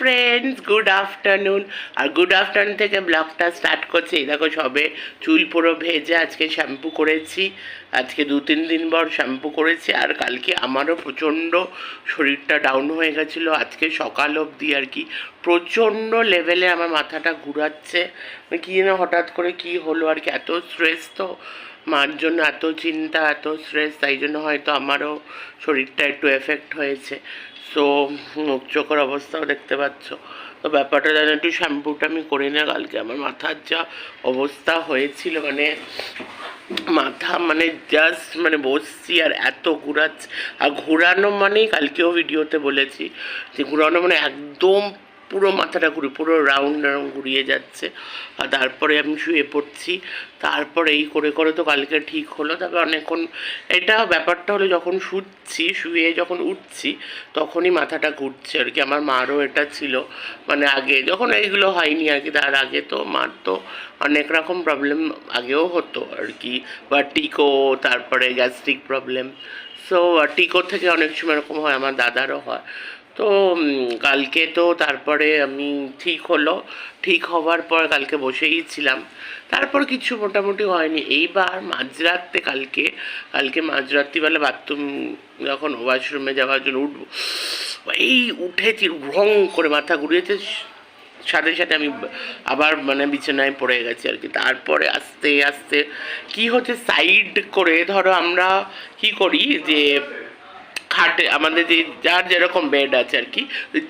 Friends good afternoon আর good afternoon থেকে ব্লগটা স্টার্ট করছি। এই দেখো সবে চুল পুরো ভেজে আজকে শ্যাম্পু করেছি। আজকে দু তিন দিন পর শ্যাম্পু করেছি। আর কালকে আমারও প্রচণ্ড শরীরটা ডাউন হয়ে গেছিল। আজকে সকাল অবধি আর কি প্রচণ্ড লেভেলে আমার মাথাটা ঘুরাচ্ছে। কী যেন হঠাৎ করে কি হলো আর কি, এত স্ট্রেস তো। মার জন্য এত চিন্তা, এত স্ট্রেস তাই জন্য হয়তো আমারও শরীরটা একটু এফেক্ট হয়েছে। সো মুখ চোখের অবস্থাও দেখতে পাচ্ছ। তো ব্যাপারটা যেন একটু শ্যাম্পুটা আমি করি না কালকে। আমার মাথার যা অবস্থা হয়েছিল মানে মাথা মানে জাস্ট মানে বসছি আর এত ঘুরাচ্ছে আর ঘোরানো মানেই কালকেও ভিডিওতে বলেছি যে ঘোরানো মানে একদম পুরো মাথাটা ঘুরে, পুরো রাউন্ড রাউন্ড ঘুরিয়ে যাচ্ছে। আর তারপরে আমি শুয়ে পড়ছি। তারপরে এই করে করে তো কালকে ঠিক হলো। তবে অনেকক্ষণ এটা ব্যাপারটা হলো যখন শুচ্ছি, শুয়ে যখন উঠছি, তখনই মাথাটা ঘুরছে আর কি। আমার মারও এটা ছিল। মানে আগে যখন এইগুলো হয়নি আর কি, তার আগে তো মার তো অনেক রকম প্রবলেম আগেও হতো আর কি। বা টিকো তারপরে গ্যাস্ট্রিক প্রবলেম সো টিকো থেকে অনেক সময় এরকম হয়, আমার দাদারও হয়। তো কালকে তো তারপরে আমি ঠিক হলো। ঠিক হওয়ার পর কালকে বসেই ছিলাম। তারপর কিছু মোটামুটি হয়নি। এইবার মাঝরাতে কালকে কালকে মাঝরাত্রিবেলা বাথরুম যখন ওয়াশরুমে যাওয়ার জন্য উঠবো, এই উঠেছি রং করে মাথা ঘুরিয়েছে। সাথে সাথে আমি আবার মানে বিছানায় পড়ে গেছি আর কি। তারপরে আস্তে আস্তে কি হচ্ছে, সাইড করে ধরো আমরা কি করি যে খাটে, আমাদের যে যার যেরকম বেড আছে আর কি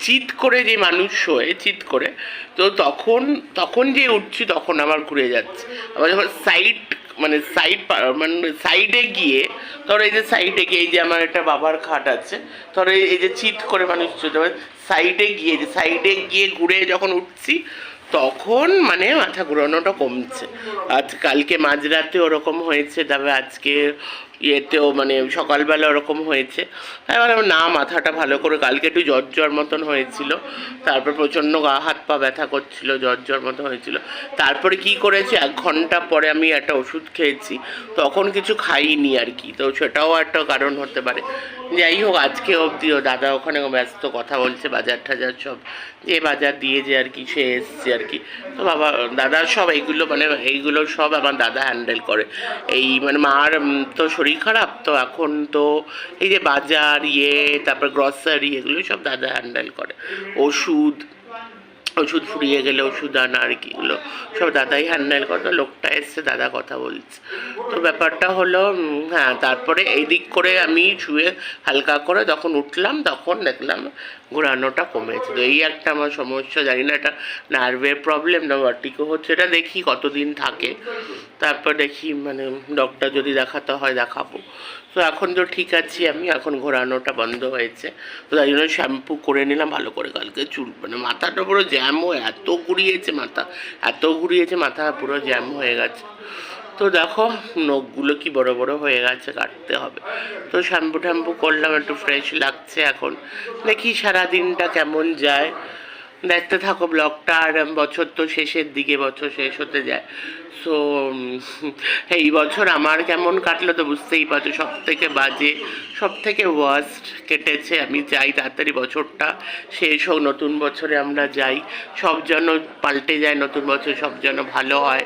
চিত করে যে মানুষ শোয় চিত করে, তো তখন তখন যে উঠছি তখন আমার ঘুরে যাচ্ছে। আবার যখন সাইড মানে সাইড মানে সাইডে গিয়ে, ধরো এই যে সাইডে গিয়ে এই যে আমার একটা বাবার খাট আছে, ধরো এই যে চিত করে মানুষ সাইডে গিয়ে, যে সাইডে গিয়ে ঘুরে যখন উঠছি, তখন মানে মাথা ঘুরানোটা কমছে। আজ কালকে মাঝরাতে ওরকম হয়েছে, তবে আজকে ইয়েতেও মানে সকালবেলা ওরকম হয়েছে। তাই বললাম না, মাথাটা ভালো করে কালকে একটু জ্বর জ্বর মতন হয়েছিল। তারপর প্রচণ্ড গা, হাত পা ব্যথা করছিল, জ্বর জ্বর মতো হয়েছিল। তারপরে কি করেছি, এক ঘণ্টা পরে আমি একটা ওষুধ খেয়েছি। তখন কিছু খাইনি আর কি, তো সেটাও একটা কারণ হতে পারে। যাই হোক, আজকে অবধিও দাদা ওখানে ব্যস্ত কথা বলছে, বাজার টাজার সব। যে বাজার দিয়ে যে আর কি, সে এসছে আর কি। তো বাবা, দাদা সব এইগুলো মানে এইগুলো সব আমার দাদা হ্যান্ডেল করে। এই মানে মার তো শরীর খারাপ? তো এখন তো এই যে বাজার ইয়ে তারপর গ্রসারি এগুলো সব দাদা হ্যান্ডেল করে। ওষুধ ওষুধ ফুরিয়ে গেলে ওষুধ আনা আর কি এগুলো। সব দাদাই হ্যান্ডেল করতো লোকটা এসছে, দাদা কথা বলছে। তো ব্যাপারটা হলো হ্যাঁ তারপরে এই দিক করে আমি শুয়ে হালকা করে যখন উঠলাম, তখন দেখলাম ঘোরানোটা কমেছে। তো এই একটা আমার সমস্যা, জানি না এটা নার্ভের প্রবলেম না ভার্টিকো হচ্ছে, এটা দেখি কতদিন থাকে। তারপর দেখি মানে ডক্টর যদি দেখাতে হয়, দেখাবো। তো এখন তো ঠিক আছি আমি, এখন ঘোরানোটা বন্ধ হয়েছে। তো তাই জন্য শ্যাম্পু করে নিলাম, ভালো করে কালকে চুল মানে মাথাটা পুরো জ্যাম হয়ে এত ঘুরিয়েছে মাথা, এত ঘুরিয়েছে মাথা, পুরো জ্যাম হয়ে গেছে। তো দেখো, নখগুলো কি বড় বড় হয়ে গেছে, কাটতে হবে। তো শ্যাম্পু ট্যাম্পু করলাম, একটু ফ্রেশ লাগছে এখন। দেখি সারা দিনটা কেমন যায়। দেখতে থাকো ব্লগটা আর বছর তো শেষের দিকে, বছর শেষ হতে যায়। সো এই বছর আমার কেমন কাটলো তো বুঝতেই পারছ সব থেকে বাজে সব থেকে ওয়ার্স্ট কেটেছে, আমি চাই তাড়াতাড়ি বছরটা শেষ হোক, নতুন বছরে আমরা যাই। সব যেন পাল্টে যায় নতুন বছর, সব যেন ভালো হয়,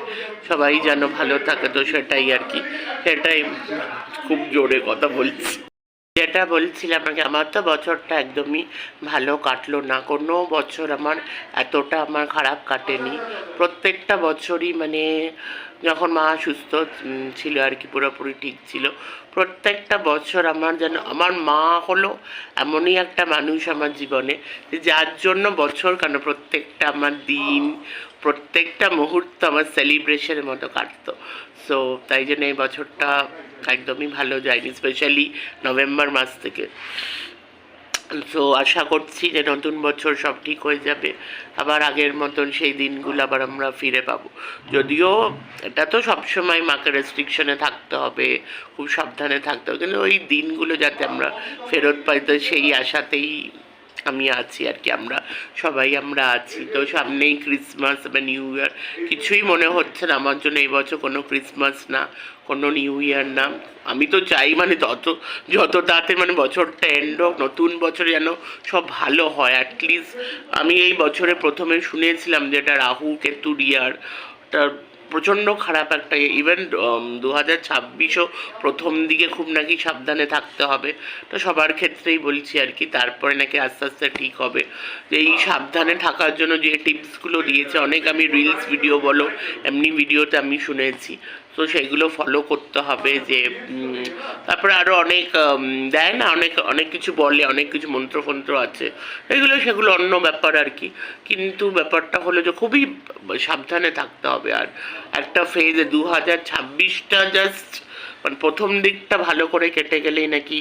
সবাই যেন ভালো থাকে তো সেটাই আর কি। সেটাই খুব জোরে কথা বলছি। যেটা বলছিলাম আপনাকে আমার তো বছরটা একদমই ভালো কাটলো না। কোনো বছর আমার এতটা আমার খারাপ কাটেনি। প্রত্যেকটা বছরই মানে যখন মা সুস্থ ছিল আর কি, পুরোপুরি ঠিক ছিল, প্রত্যেকটা বছর আমার যেন, আমার মা হলো এমনই একটা মানুষ আমার জীবনে যে যার জন্য বছর কেন, প্রত্যেকটা আমার দিন, প্রত্যেকটা মুহূর্ত আমার সেলিব্রেশনের মতো কাটতো। সো তাই জন্য এই বছরটা একদমই ভালো যায়নি স্পেশালি নভেম্বর মাস থেকে। সো আশা করছি যে নতুন বছর সব ঠিক হয়ে যাবে। আবার আগের মতন সেই দিনগুলো আবার আমরা ফিরে পাবো। যদিও এটা তো সবসময় মাকে রেস্ট্রিকশনে থাকতে হবে, খুব সাবধানে থাকতে হবে। কিন্তু ওই দিনগুলো যাতে আমরা ফেরত পাই, তো সেই আশাতেই আমি আছি আর কি আমরা সবাই আমরা আছি। তো সামনেই ক্রিসমাস বা নিউ ইয়ার কিছুই মনে হচ্ছে না। আমার জন্য এই বছর কোনো ক্রিসমাস না, কোনো নিউ ইয়ার না। আমি তো চাই মানে তত যত তাড়াতাড়ি মানে বছরটা এন্ড হোক, নতুন বছর যেন সব ভালো হয়। অ্যাটলিস্ট আমি এই বছরে প্রথমে শুনেছিলাম যে এটা রাহু কেতুর ইয়ার প্রচণ্ড খারাপ একটা ইভেন দু হাজার ছাব্বিশও প্রথম দিকে খুব নাকি সাবধানে থাকতে হবে। তো সবার ক্ষেত্রেই বলছি আর কি, তারপরে নাকি আস্তে আস্তে ঠিক হবে। যে এই সাবধানে থাকার জন্য যে টিপসগুলো দিয়েছে, অনেক আমি রিলস ভিডিও বলো, এমনি ভিডিওতে আমি শুনেছি। তো সেগুলো ফলো করতে হবে যে তারপরে আরও অনেক দেয় না? অনেক অনেক কিছু বলে, অনেক কিছু মন্ত্রফন্ত্র আছে। এগুলো সেগুলো অন্য ব্যাপার আর কি। কিন্তু ব্যাপারটা হলো যে খুবই সাবধানে থাকতে হবে। আর একটা ফেজ দু হাজার ছাব্বিশটা জাস্ট মানে প্রথম দিকটা ভালো করে কেটে গেলেই নাকি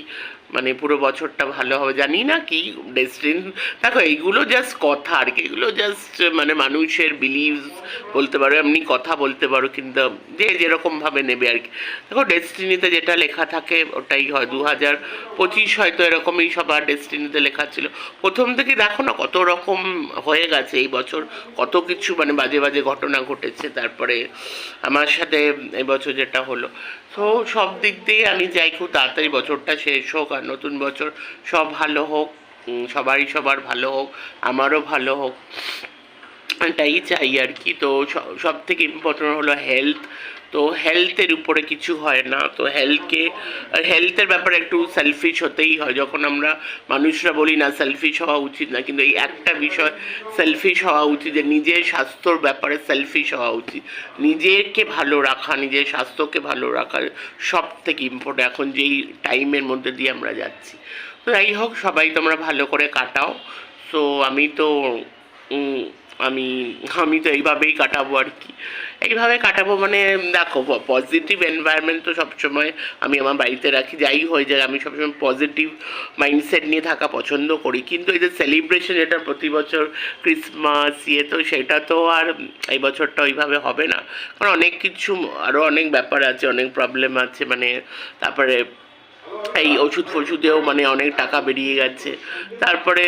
মানে পুরো বছরটা ভালো হবে। জানি না কি ডেস্টিন দেখো, এইগুলো জাস্ট কথা আর কি। এগুলো জাস্ট মানে মানুষের বিলিভ বলতে পারো, এমনি কথা বলতে পারো, কিন্তু যে যেরকমভাবে নেবে আর কি। দেখো ডেস্টিনিতে যেটা লেখা থাকে, ওটাই হয়। দু হাজার পঁচিশ হয়তো এরকমই সবার ডেস্টিনিতে লেখা ছিল। প্রথম থেকে দেখো না কত রকম হয়ে গেছে এই বছর। কত কিছু মানে বাজে বাজে ঘটনা ঘটেছে। তারপরে আমার সাথে এবছর যেটা হলো। তো সব দিক দিয়ে আমি যাই খুব তাড়াতাড়ি বছরটা শেষ হোক আর নতুন বছর সব ভালো হোক সবারই সবার ভালো হোক, আমারও ভালো হোক। এটাই চাই আর কি। তো সব থেকে ইম্পর্টেন্ট হলো হেলথ তো হেলথের উপরে কিছু হয় না। তো হেলথকে হেলথের ব্যাপারে একটু সেলফিশ হতেই হয়। যখন আমরা মানুষরা বলি, না সেলফিশ হওয়া উচিত না। কিন্তু এই একটা বিষয় সেলফিশ হওয়া উচিত যে নিজের স্বাস্থ্যর ব্যাপারে সেলফিশ হওয়া উচিত। নিজেকে ভালো রাখা, নিজের স্বাস্থ্যকে ভালো রাখা সব থেকে ইম্পর্টেন্ট এখন যেই টাইমের মধ্যে দিয়ে আমরা যাচ্ছি। তো যাই হোক, সবাই তোমরা ভালো করে কাটাও। সো আমি তো আমি আমি তো এইভাবেই কাটাবো আর কি। এইভাবে কাটাবো মানে দেখো পজিটিভ এনভায়রনমেন্ট তো সবসময় আমি আমার বাড়িতে রাখি। যাই হয়ে যায় আমি সবসময় পজিটিভ মাইন্ডসেট নিয়ে থাকা পছন্দ করি। কিন্তু এই যে সেলিব্রেশন এটা প্রতি বছর ক্রিসমাস ইয়ে তো সেটা তো আর এই বছরটা ওইভাবে হবে না। কারণ অনেক কিছু আরও অনেক ব্যাপার আছে, অনেক প্রবলেম আছে। মানে তারপরে এই ওষুধ ফষুধেও মানে অনেক টাকা বেরিয়ে গেছে। তারপরে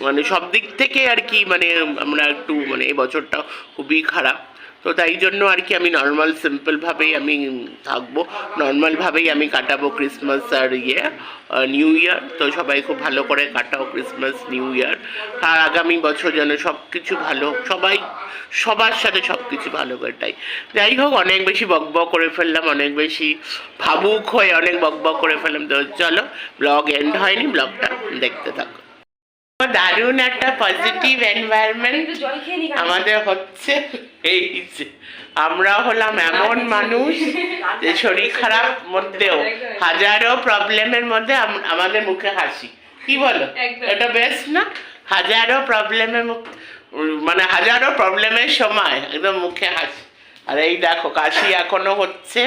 মানে সব দিক থেকে আর কি মানে আমরা একটু মানে এই বছরটা খুবই খারাপ। তো তাই জন্য আর কি আমি নর্মাল সিম্পলভাবেই আমি থাকব। নর্মালভাবেই আমি কাটাবো ক্রিসমাস আর ইয়ে নিউ ইয়ার তো সবাই খুব ভালো করে কাটাও ক্রিসমাস নিউ ইয়ার আর আগামী বছর যেন সব কিছু ভালো। সবাই, সবার সাথে সব কিছু ভালো কাটাই। যাই হোক, অনেক বেশি বকবক করে ফেললাম, অনেক বেশি ভাবুক হয়ে অনেক বকবক করে ফেললাম। তো চলো, ব্লগ এন্ড হয়নি, ব্লগটা দেখতে থাকো। দারুণ একটা পজিটিভ এনভায়রনমেন্ট আমাদের হচ্ছে। এই যে আমরা হলাম এমন মানুষ যে শরীর খারাপ মধ্যেও হাজারো প্রবলেমের মধ্যে আমাদের মুখে হাসি। কি বলো? এটা বেশ না? হাজারো প্রবলেমের মুখ মানে হাজারো প্রবলেমের সময় একদম মুখে হাসি। আর এই দেখো কাশি এখনও হচ্ছে।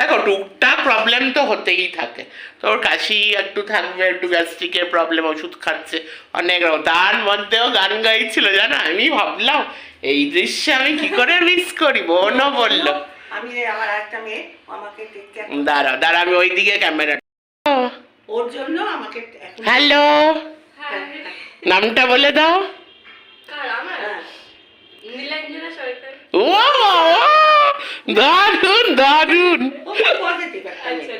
দেখো টুকটাক প্রবলেম তো হতেই থাকে। তোর কাশি একটু থাকবে একটু গ্যাস্ট্রিকের প্রবলেম ওষুধ খাচ্ছে অনেক রকম। তার মধ্যেও গান গাইছিল জানো? আমি ভাবলাম এই দৃশ্যে আমি কি করে মিস করি? বোনও বলল। আমি আমার একটা মেয়ে আমাকে টেক দাঁড়া দাঁড়া আমি ওইদিকে ক্যামেরা ওর জন্য আমাকে হ্যালো নামটা বলে দাও। হ্যাঁ, ও দারুণ দারুণ আচ্ছা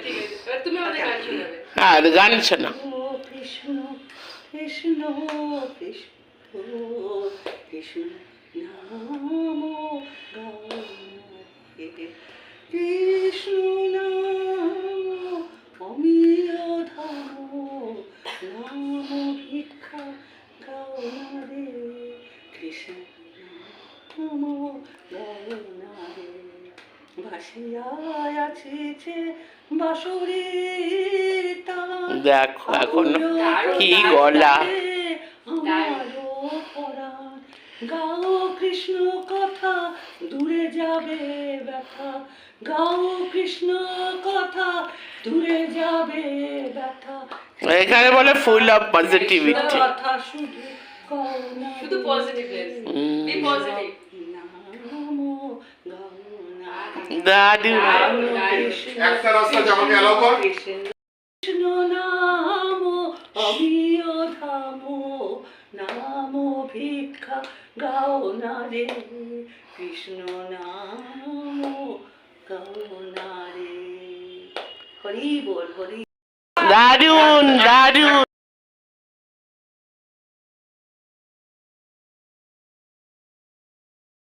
আর গান শোনা কৃষ্ণ কৃষ্ণ কৃষ্ণ কৃষ্ণ দেখো এখন কি গলা? গাও কৃষ্ণ কথা দূরে যাবে ব্যথা। গাও কৃষ্ণ কথা দূরে যাবে ব্যথা। এখানে বলে ফুল অফ পজিটিভিটি কথা শুধু শুধু পজিটিভনেস বি পজিটিভ না দারুণ একটা রাস্তা আমাকে allow কর। কৃষ্ণ নাম অবিয় ধাম ভিক্ষা গাও না রে। কৃষ্ণ নাম গাও না রে। হরি বল হরি। দারুণ দারুণ